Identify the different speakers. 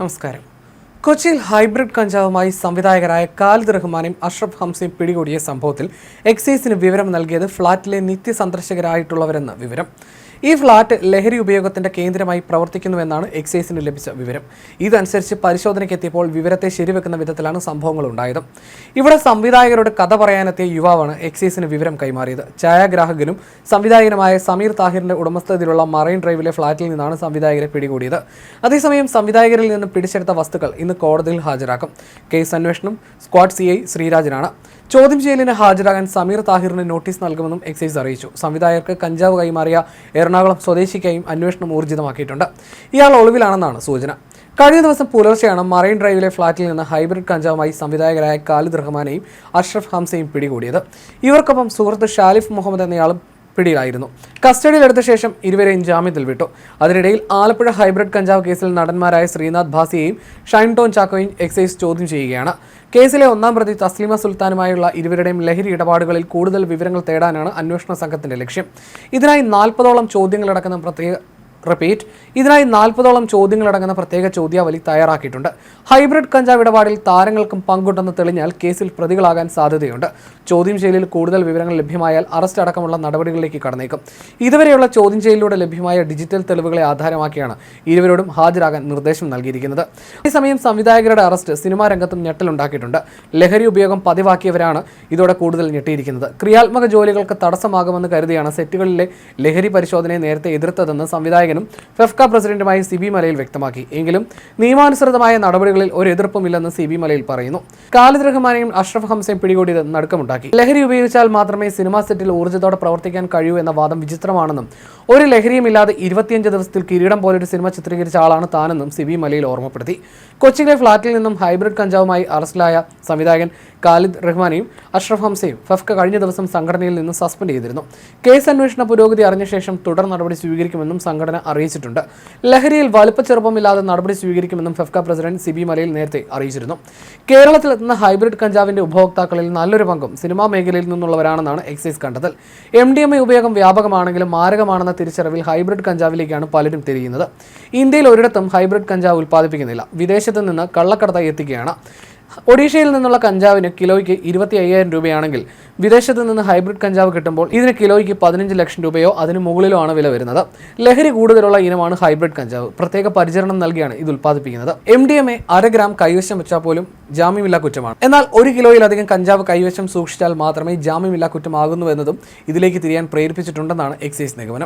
Speaker 1: നമസ്കാരം. കൊച്ചിയിൽ ഹൈബ്രിഡ് കഞ്ചാവുമായി സംവിധായകരായ ഖാലിദ് റഹ്മാനെയും അഷ്റഫ് ഹംസയും പിടികൂടിയ സംഭവത്തിൽ എക്സൈസിന് വിവരം നൽകിയത് ഫ്ളാറ്റിലെ നിത്യസന്ദർശകരായിട്ടുള്ളവരെന്ന് വിവരം. ഈ ഫ്ളാറ്റ് ലഹരി ഉപയോഗത്തിന്റെ കേന്ദ്രമായി പ്രവർത്തിക്കുന്നുവെന്നാണ് എക്സൈസിന് ലഭിച്ച വിവരം. ഇതനുസരിച്ച് പരിശോധനയ്ക്ക് എത്തിയപ്പോൾ വിവരത്തെ ശരിവെക്കുന്ന വിധത്തിലാണ് സംഭവങ്ങൾ ഉണ്ടായത് ഇവിടെ സംവിധായകരോട് കഥ പറയാനെത്തിയ യുവാവാണ് എക്സൈസിന് വിവരം കൈമാറിയത്. ഛായാഗ്രാഹകനും സംവിധായകനുമായ സമീർ താഹിറിന്റെ ഉടമസ്ഥതയിലുള്ള മറൈൻ ഡ്രൈവിലെ ഫ്ളാറ്റിൽ നിന്നാണ് സംവിധായകരെ പിടികൂടിയത്. അതേസമയം സംവിധായകരിൽ നിന്ന് പിടിച്ചെടുത്ത വസ്തുക്കൾ ഇന്ന് കോടതിയിൽ ഹാജരാക്കും. കേസ് അന്വേഷണം സ്ക്വാഡ് സി ഐ ശ്രീരാജനാണ്. ചോദ്യം ചെയ്യലിന് ഹാജരാകാൻ സമീർ താഹിറിന് നോട്ടീസ് നൽകുമെന്നും എക്സൈസ് അറിയിച്ചു. സംവിധായകർക്ക് കഞ്ചാവ് കൈമാറിയ എറണാകുളം സ്വദേശിക്കായും അന്വേഷണം ഊർജിതമാക്കിയിട്ടുണ്ട്. ഇയാൾ ഒളിവിലാണെന്നാണ് സൂചന. കഴിഞ്ഞ ദിവസം പുലർച്ചെയാണ് മറൈൻ ഡ്രൈവിലെ ഫ്ളാറ്റിൽ നിന്ന് ഹൈബ്രിഡ് കഞ്ചാവുമായി സംവിധായകരായ ഖാലിദ് റഹ്മാനെയും അഷ്റഫ് ഹംസയും പിടികൂടിയത്. ഇവർക്കൊപ്പം സുഹൃത്ത് ഷാലിഫ് മുഹമ്മദ് എന്നയാളും പിടിയിലായിരുന്നു. കസ്റ്റഡിയിലെടുത്ത ശേഷം ഇരുവരെയും ജാമ്യത്തിൽ വിട്ടു. അതിനിടയിൽ ആലപ്പുഴ ഹൈബ്രിഡ് കഞ്ചാവ് കേസിൽ നടന്മാരായ ശ്രീനാഥ് ഭാസിയെയും ഷൈൻ ടോൺ ചാക്കോയും എക്സൈസ് ചോദ്യം ചെയ്യുകയാണ്. കേസിലെ ഒന്നാം പ്രതി തസ്ലിമ സുൽത്താനുമായുള്ള ഇരുവരുടെയും ലഹരി ഇടപാടുകളിൽ കൂടുതൽ വിവരങ്ങൾ തേടാനാണ് അന്വേഷണ സംഘത്തിന്റെ ലക്ഷ്യം. ഇതിനായി നാൽപ്പതോളം ചോദ്യങ്ങളടക്കുന്ന പ്രത്യേക റിപ്പീറ്റ് ഇതിനായി നാൽപ്പതോളം ചോദ്യങ്ങളടങ്ങുന്ന പ്രത്യേക ചോദ്യാവലി തയ്യാറാക്കിയിട്ടുണ്ട്. ഹൈബ്രിഡ് കഞ്ചാവ് ഇടപാടിൽ താരങ്ങൾക്കും പങ്കുണ്ടെന്ന് തെളിഞ്ഞാൽ കേസിൽ പ്രതികളാകാൻ സാധ്യതയുണ്ട്. ചോദ്യം ചെയ്യലിൽ കൂടുതൽ വിവരങ്ങൾ ലഭ്യമായാൽ അറസ്റ്റ് അടക്കമുള്ള നടപടികളിലേക്ക് കടന്നേക്കും. ഇതുവരെയുള്ള ചോദ്യം ചെയ്യലിലൂടെ ലഭ്യമായ ഡിജിറ്റൽ തെളിവുകളെ ആധാരമാക്കിയാണ് ഇരുവരോടും ഹാജരാകാൻ നിർദ്ദേശം നൽകിയിരിക്കുന്നത്. അതേസമയം സംവിധായകരുടെ അറസ്റ്റ് സിനിമാ രംഗത്തും ഞെട്ടലുണ്ടാക്കിയിട്ടുണ്ട് ലഹരി ഉപയോഗം പതിവാക്കിയവരാണ് ഇതോടെ കൂടുതൽ ഞെട്ടിയിരിക്കുന്നത്. ക്രിയാത്മക ജോലികൾക്ക് തടസ്സമാകുമെന്ന് കരുതിയാണ് സെറ്റുകളിലെ ലഹരി പരിശോധനയെ നേരത്തെ എതിർത്തതെന്ന് സംവിധായകനും ഫെഫ്ക പ്രസിഡന്റുമായി സി ബി മലയിൽ വ്യക്തമാക്കി. എങ്കിലും നിയമാനുസൃതമായ നടപടികളിൽ ഒരു എതിർപ്പുമില്ലെന്ന് സി ബി മലയിൽ പറയുന്നു. ഖാലിദ് റഹ്മാനെയും അഷ്റഫ് ഹംസയും പിടികൂടിയത് നടുക്കമുണ്ടാക്കി. ലഹരി ഉപയോഗിച്ചാൽ മാത്രമേ സിനിമാ സെറ്റിൽ ഊർജത്തോടെ പ്രവർത്തിക്കാൻ കഴിയൂ എന്ന വാദം വിചിത്രമാണെന്നും ഒരു ലഹരിയുമില്ലാതെ ഇരുപത്തിയഞ്ച് ദിവസത്തിൽ കിരീടം പോലൊരു സിനിമ ചിത്രീകരിച്ച ആളാണ് താനെന്നും സി ബി മലയിൽ ഓർമ്മപ്പെടുത്തി. കൊച്ചിയിലെ ഫ്ളാറ്റിൽ നിന്നും ഹൈബ്രിഡ് കഞ്ചാവുമായി അറസ്റ്റിലായ സംവിധായകൻ ഖാലിദ് റഹ്മാനെയും അഷ്റഫ് ഹംസയും ഫെഫ്ക കഴിഞ്ഞ ദിവസം സംഘടനയിൽ നിന്ന് സസ്പെൻഡ് ചെയ്തിരുന്നു. കേസ് അന്വേഷണ പുരോഗതി അറിഞ്ഞ ശേഷം തുടർ നടപടി സ്വീകരിക്കുമെന്നും സംഘടന അറിയിച്ചിട്ടുണ്ട്. ലഹരിയിൽ വലുപ്പച്ചെറുപ്പമില്ലാതെ നടപടി സ്വീകരിക്കുമെന്നും ഫെഫ്ക പ്രസിഡന്റ് സിബി മലയിൽ നേരത്തെ അറിയിച്ചിരുന്നു. കേരളത്തിലെത്തുന്ന ഹൈബ്രിഡ് കഞ്ചാവിന്റെ ഉപഭോക്താക്കളിൽ നല്ലൊരു പങ്കും സിനിമാ മേഖലയിൽ നിന്നുള്ളവരാണെന്നാണ് എക്സൈസ് കണ്ടെത്തൽ. എം ഡി എ ഉപയോഗം വ്യാപകമാണെങ്കിലും മാരകമാണെന്ന തിരിച്ചറിവിൽ ഹൈബ്രിഡ് കഞ്ചാവിലേക്കാണ് പലരും തിരിയുന്നത്. ഇന്ത്യയിൽ ഒരിടത്തും ഹൈബ്രിഡ് കഞ്ചാവ് ഉൽപ്പാദിപ്പിക്കുന്നില്ല. വിദേശത്ത് നിന്ന് കള്ളക്കടത്തായി എത്തിക്കുകയാണ്. ഒഡീഷയിൽ നിന്നുള്ള കഞ്ചാവിന് കിലോയ്ക്ക് ഇരുപത്തി അയ്യായിരം രൂപയാണെങ്കിൽ വിദേശത്ത് നിന്ന് ഹൈബ്രിഡ് കഞ്ചാവ് കിട്ടുമ്പോൾ ഇതിന് കിലോയ്ക്ക് പതിനഞ്ച് ലക്ഷം രൂപയോ അതിന് മുകളിലോ ആണ് വില വരുന്നത്. ലഹരി കൂടുതലുള്ള ഇനമാണ് ഹൈബ്രിഡ് കഞ്ചാവ്. പ്രത്യേക പരിചരണം നൽകിയാണ് ഇത് ഉൽപ്പാദിപ്പിക്കുന്നത്. എം ഡി എം എ അര ഗ്രാം കൈവശം വെച്ചാൽ പോലും ജാമ്യമില്ലാ കുറ്റമാണ്. എന്നാൽ ഒരു കിലോയിലധികം കഞ്ചാവ് കൈവശം സൂക്ഷിച്ചാൽ മാത്രമേ ജാമ്യമില്ലാ കുറ്റമാകുന്നു എന്നതും ഇതിലേക്ക് തിരിയാൻ പ്രേരിപ്പിച്ചിട്ടുണ്ടെന്നാണ് എക്സൈസ് നിഗമനം.